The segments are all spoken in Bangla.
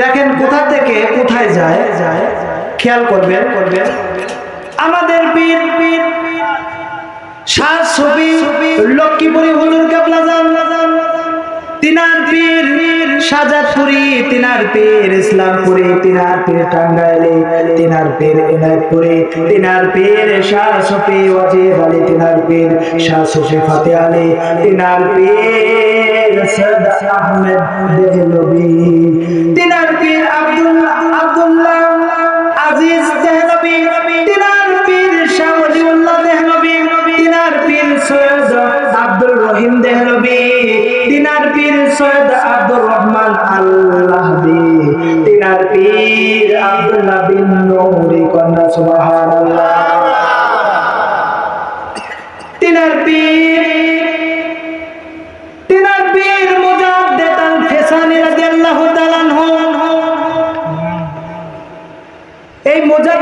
দেখেন কোথা থেকে কোথায় যায়? যায় খেয়াল করবেন। করবেন আমাদের পীর পীর শাহ ছবি, লক্ষ্মীপুরি হুজুর কেবলা জান তিনার পীর সাজাদপুরি তিনার পীর ইসলামপুরি, তিনার পীর টাঙ্গাইলে, তিনার পীর এনায়তপুরি, তিনার পীর শাহ সফি ওয়াজিব আলী, তিনার পীর শাহ সফি ফাতে আলী, তিনার পীর সৈয়দ আহমেদ দেহলবি তিনার পীর আব্দুল্লাহ আব্দুল্লাহ আজিজ দেহলবি তিনার পীর শাহ ওলিউল্লাহ দেহলবি তিনার পীর সৈয়দ আব্দুল রহিম দেহলবি তিনার পীর সৈয়দ আব্দুর রহমান আল্লাহবি। তিনার পীর আব্দুল্লাহ বিন নূরি কন্যা, সুবহানাল্লাহ।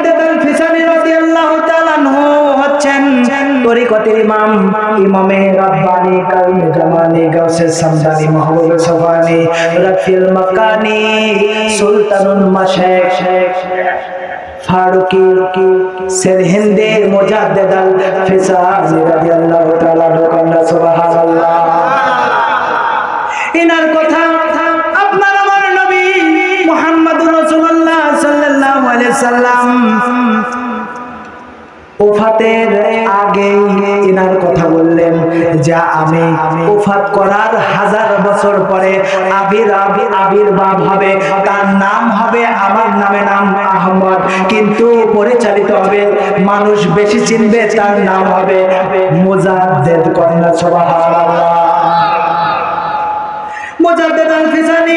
মুজাদ্দেদ আল ফিসানি রাদিয়াল্লাহু তাআলা আনহু হচ্ছেন তরিকতের ইমাম, ইমামে ফারুকি সেরহিন্দে মুজাদ্দেদ আল ফিসানি রাদিয়াল্লাহু তাআলা ওফাতের আগে ইনার কথা বললেন, যা আমি ওফাত করার হাজার বছর পরে আবির আবির আবির্ভাব হবে, তার নাম হবে, আমার নামে নাম আহমদ। কিন্তু পরিচালিত হবে, মানুষ বেশি চিনবে, তার নাম হবে মুজাদ্দেদ কন্যা, সুবহানাল্লাহ। মুজাদ্দেদ আল ফিসানি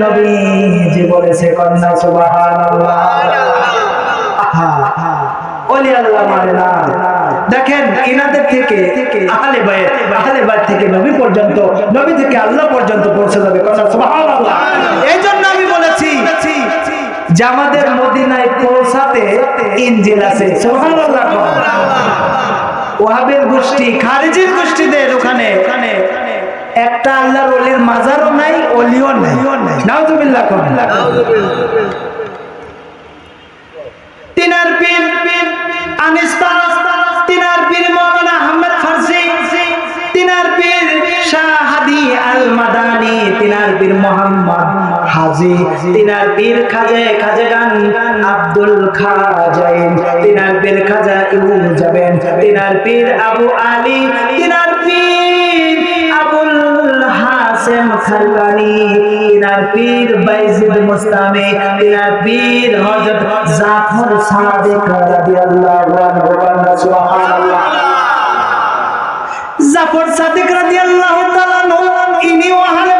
দয়াল নবী যে বলেছে, কন্যা, সুবহানাল্লাহ। ওলি আল্লাহ মানে না। দেখেন, ইনাদের থেকে, আহলে বাইত আহলে বাইত থেকে নবী পর্যন্ত, নবী থেকে আল্লাহ পর্যন্ত পৌঁছে যাবে, কন্যা, সুবহানাল্লাহ। এই জন্য আমি বলেছি যে আমাদের মদিনায় পৌঁছাতে ইঞ্জিল আছে। সুবহানাল্লাহ। ওহাবের গোষ্ঠী, খারিজির গোষ্ঠীদের ওখানে একটা আল্লাহর অলির মাজারও নাই অলিও নাই। নাউজুবিল্লাহ তিনার পীর আনিস্তা তিনার পীর মৌলানা আহমেদ ফারসি, তিনার পীর শাহ হাদি আল মাদানি তিনার পীর মোহাম্মদ হাজি, তিনার পীর খাজে খাজে আব্দুল খাজাইন, তিনার পীর খাজা ইউ যাবেন তিনার পীর আবু আলী, তিনার পীর হাসেম খালকানি তিনার পীর বাইজিদ মুস্তামি তিনার পীর হযরত জাফর সাদিক রাদিয়াল্লাহু আনহু সুবহানাল্লাহ জাফর সাদিক রাদিয়াল্লাহু তাআলা ইনি আহলে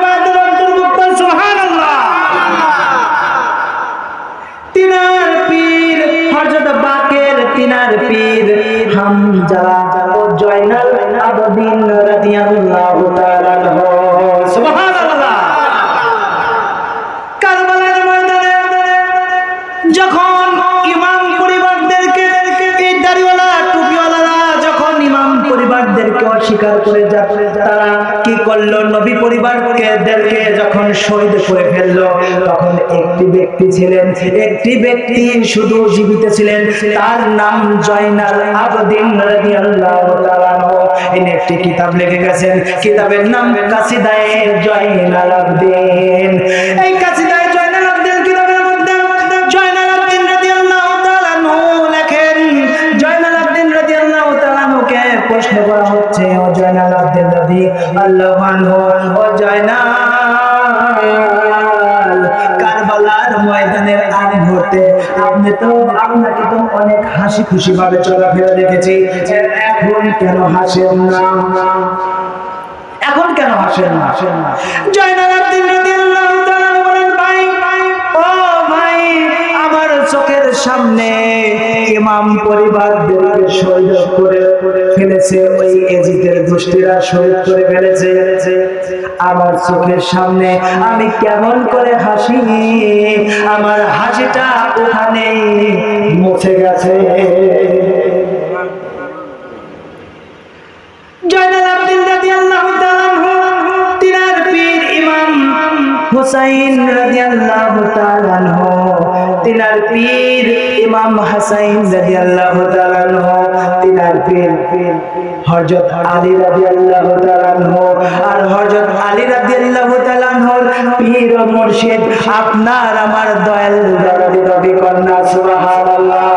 অস্বীকার করে যাচ্ছে তারা কি করল? নবী পরিবারকে যখন শহীদ করে ফেলল, তখন একটি ব্যক্তি ছিলেন। একটি ব্যক্তি শুধু জীবিত ছিলেন। তার নাম জয়নাল আবদিন রাদিয়াল্লাহু তাআলা। ইনি একটি কিতাব লিখে গেছেন। কিতাবের নাম কাসিদায়ে জয়নাল আবদিন। এই এখন কেন হাসেন এখন কেন হাসেন না? আমার চোখের সামনে ইমাম পরিবারদেরকে শহীদ করে ফেলেছে, ওই এজিদের দুষ্টিরা শহীদ করে ফেলেছে। আমার চোখের সামনে আমি কেমন করে হাসি আমার হাসিটা ওখানে মুছে গেছে। জয়নাল হুসাইন রাদিয়াল্লাহু তাআলা আনহু, তিনার পীর ইমাম হাসাইন রাদিয়াল্লাহু তাআলা আনহু, তিনার পীর হযরত আলী রাদিয়াল্লাহু তাআলা আনহু আর হযরত আলী রাদিয়াল্লাহু তাআলা আনহুর পীর ও মুর্শিদ, আপনার আমার দয়াল নবী কন্যা, সুবহানাল্লাহ।